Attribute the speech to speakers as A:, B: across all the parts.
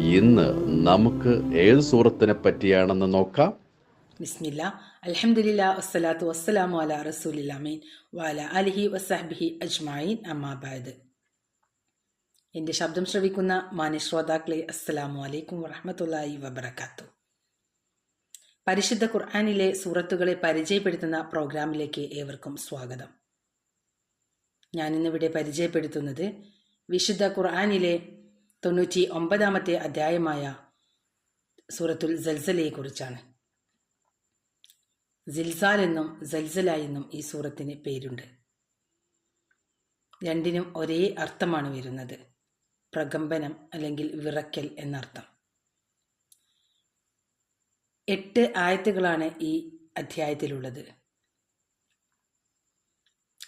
A: ഇന്ന് നമുക്ക് ഏത് സൂറത്തിനെ പറ്റിയാണെന്ന് നോക്കാം?
B: ബിസ്മില്ല. അൽഹംദുലില്ലാ വസ്സലാത്തു വസ്സലാമു അല റസൂലില്ലാമീൻ അജ്മായിൻ അമ്മാബാദ് എന്റെ ശബ്ദം ശ്രവിക്കുന്ന മാന്യ ശ്രോതാക്കളെ അസ്സലാമു അലൈക്കും വറഹമത്തല്ലാഹി വബർക്കാത്തു പരിശുദ്ധ ഖുർആാനിലെ സൂറത്തുകളെ പരിചയപ്പെടുത്തുന്ന പ്രോഗ്രാമിലേക്ക് ഏവർക്കും സ്വാഗതം. ഞാനിന്നിവിടെ പരിചയപ്പെടുത്തുന്നത് വിശുദ്ധ ഖുർആാനിലെ തൊണ്ണൂറ്റി ഒമ്പതാമത്തെ അധ്യായമായ സൂറത്തുൽ ജൽസലയെ കുറിച്ചാണ് സിൽസാൽ എന്നും സൽസല എന്നും ഈ സൂറത്തിന് പേരുണ്ട്. രണ്ടിനും ഒരേ അർത്ഥമാണ് വരുന്നത്. പ്രകമ്പനം അല്ലെങ്കിൽ വിറക്കൽ എന്നർത്ഥം. എട്ട് ആയത്തുകളാണ് ഈ അധ്യായത്തിലുള്ളത്.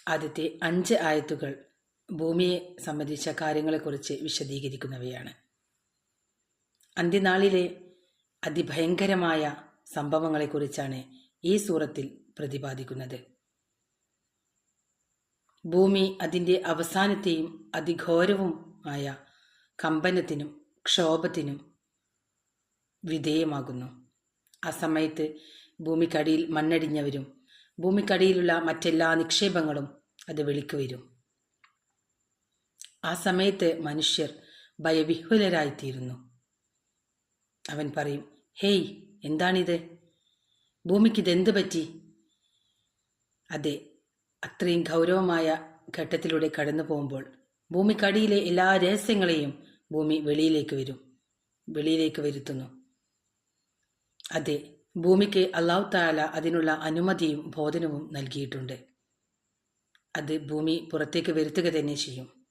B: ആദ്യത്തെ അഞ്ച് ആയത്തുകൾ ഭൂമിയെ സംബന്ധിച്ച കാര്യങ്ങളെക്കുറിച്ച് വിശദീകരിക്കുന്നവയാണ്. അന്ത്യനാളിലെ അതിഭയങ്കരമായ സംഭവങ്ങളെക്കുറിച്ചാണ് ഈ സൂറത്തിൽ പ്രതിപാദിക്കുന്നത്. ഭൂമി അതിന്റെ അവസാനത്തെയും അതിഘോരവുമായ കമ്പനത്തിനും ക്ഷോഭത്തിനും വിധേയമാകുന്നു. ആ സമയത്ത് ഭൂമിക്കടിയിൽ മണ്ണടിഞ്ഞവരും ഭൂമിക്കടിയിലുള്ള മറ്റെല്ലാ നിക്ഷേപങ്ങളും അത് വെളിക്ക് വരും. ആ സമയത്ത് മനുഷ്യർ ഭയവിഹ്വലരായിത്തീരുന്നു. അവൻ പറയും ഹേയ് എന്താണിത്? ഭൂമിക്ക് ഇതെന്ത് പറ്റി? അതെ അത്രയും ഗൗരവമായ ഘട്ടത്തിലൂടെ കടന്നു പോകുമ്പോൾ ഭൂമിക്കടിയിലെ എല്ലാ രഹസ്യങ്ങളെയും ഭൂമി വെളിയിലേക്ക് വരും വെളിയിലേക്ക് വരുത്തുന്നു. അതെ ഭൂമിക്ക് അള്ളാഹു താല അതിനുള്ള അനുമതിയും ബോധനവും നൽകിയിട്ടുണ്ട്. അത് ഭൂമി പുറത്തേക്ക് വരുത്തുക തന്നെ ചെയ്യും.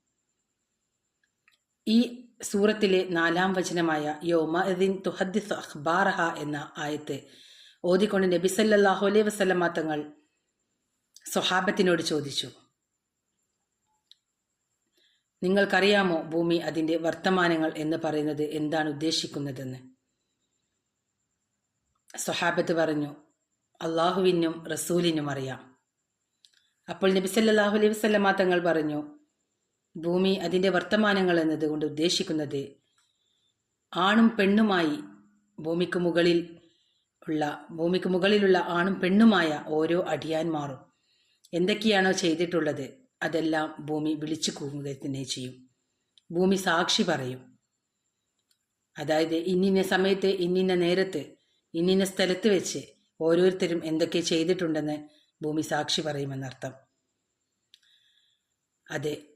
B: ഈ സൂറത്തിലെ നാലാം വചനമായ യോമദിൻ തുഹദ്ദിസ് അഖ്ബാറഹ എന്ന ആയത്ത് ഓതിക്കൊണ്ട് നബി സല്ലല്ലാഹു അലൈഹി വസല്ലമ തങ്ങൾ സ്വഹാബത്തിനോട് ചോദിച്ചു. നിങ്ങൾക്കറിയാമോ ഭൂമി അതിന്റെ വർത്തമാനങ്ങൾ എന്ന് പറയുന്നത് എന്താണ് ഉദ്ദേശിക്കുന്നതെന്ന്? സ്വഹാബത്ത് പറഞ്ഞു അള്ളാഹുവിനും റസൂലിനും അറിയാം. അപ്പോൾ നബി സല്ലല്ലാഹു അലൈഹി വസല്ലമ തങ്ങൾ പറഞ്ഞു ഭൂമി അതിന്റെ വർത്തമാനങ്ങൾ എന്നതുകൊണ്ട് ഉദ്ദേശിക്കുന്നത് ആണും പെണ്ണുമായി ഭൂമിക്ക് മുകളിൽ ഉള്ള ഭൂമിക്ക് മുകളിലുള്ള ആണും പെണ്ണുമായ ഓരോ അടിയാൻമാറും എന്തൊക്കെയാണോ ചെയ്തിട്ടുള്ളത് അതെല്ലാം ഭൂമി വിളിച്ചു കൂവുക തന്നെ ചെയ്യും. ഭൂമി സാക്ഷി പറയും. അതായത് ഇന്നിന്ന സമയത്ത് ഇന്നിന്ന നേരത്ത് ഇന്നിന്ന സ്ഥലത്ത് വെച്ച് ഓരോരുത്തരും എന്തൊക്കെ ചെയ്തിട്ടുണ്ടെന്ന് ഭൂമി സാക്ഷി പറയുമെന്നർത്ഥം. അതെ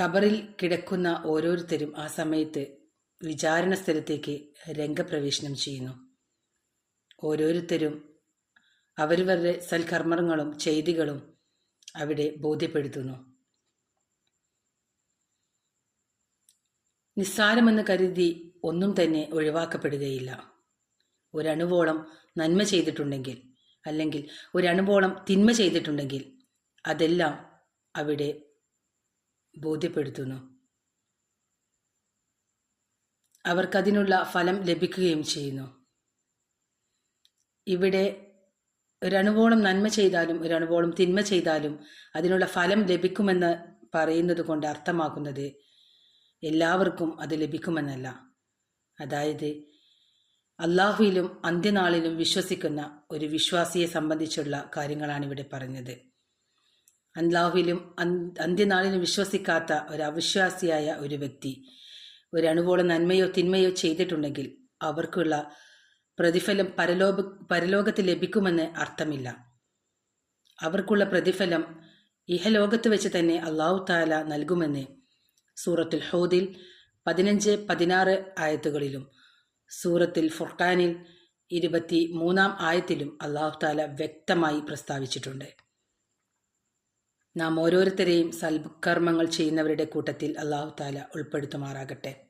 B: ഖബറിൽ കിടക്കുന്ന ഓരോരുത്തരും ആ സമയത്ത് വിചാരണ സ്ഥലത്തേക്ക് രംഗപ്രവേശനം ചെയ്യുന്നു. ഓരോരുത്തരും അവരവരുടെ സൽക്കർമ്മങ്ങളും ചെയ്തികളും അവിടെ ബോധ്യപ്പെടുത്തുന്നു. നിസ്സാരമെന്ന് കരുതി ഒന്നും തന്നെ ഒഴിവാക്കപ്പെടുകയില്ല. ഒരണുവോളം നന്മ ചെയ്തിട്ടുണ്ടെങ്കിൽ അല്ലെങ്കിൽ ഒരണുവോളം തിന്മ ചെയ്തിട്ടുണ്ടെങ്കിൽ അതെല്ലാം അവിടെ ബോധ്യപ്പെടുത്തുന്നു. അവർക്കതിനുള്ള ഫലം ലഭിക്കുകയും ചെയ്യുന്നു. ഇവിടെ ഒരണുവോളം നന്മ ചെയ്താലും ഒരണുവോളം തിന്മ ചെയ്താലും അതിനുള്ള ഫലം ലഭിക്കുമെന്ന് പറയുന്നത് കൊണ്ട് അർത്ഥമാക്കുന്നത് എല്ലാവർക്കും അത് ലഭിക്കുമെന്നല്ല. അതായത് അള്ളാഹുയിലും അന്ത്യനാളിലും വിശ്വസിക്കുന്ന ഒരു വിശ്വാസിയെ സംബന്ധിച്ചുള്ള കാര്യങ്ങളാണ് ഇവിടെ പറഞ്ഞത്. അല്ലാഹുവിലും അന്ത്യനാളിലും വിശ്വസിക്കാത്ത ഒരു അവിശ്വാസിയായ ഒരു വ്യക്തി. ഒരു അണുവോളം നന്മയോ തിന്മയോ ചെയ്തിട്ടുണ്ടെങ്കിൽ അവർക്കുള്ള പ്രതിഫലം പരലോക പരലോകത്ത് ലഭിക്കുമെന്ന് അർത്ഥമില്ല. അവർക്കുള്ള പ്രതിഫലം ഇഹലോകത്ത് വെച്ച് തന്നെ അള്ളാഹു താല നൽകുമെന്ന് സൂറത്തുൽ ഹോദിൽ പതിനഞ്ച് പതിനാറ് ആയത്തുകളിലും സൂറത്തിൽ ഫുർഖാനിൽ ഇരുപത്തി മൂന്നാം ആയത്തിലും അള്ളാഹു താല വ്യക്തമായി പ്രസ്താവിച്ചിട്ടുണ്ട്. നാം ഓരോരുത്തരെയും സൽകർമ്മങ്ങൾ ചെയ്യുന്നവരുടെ കൂട്ടത്തിൽ അള്ളാഹു താല ഉൾപ്പെടുത്തുമാറാകട്ടെ.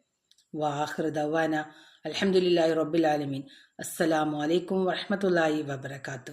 B: വാഹൃദവാന അലഹമുല്ലാ റബ്ബിൽ ആലമീൻ. അസ്സലാമു അലൈക്കും വറഹമത്തല്ലാഹി വബർക്കാത്തു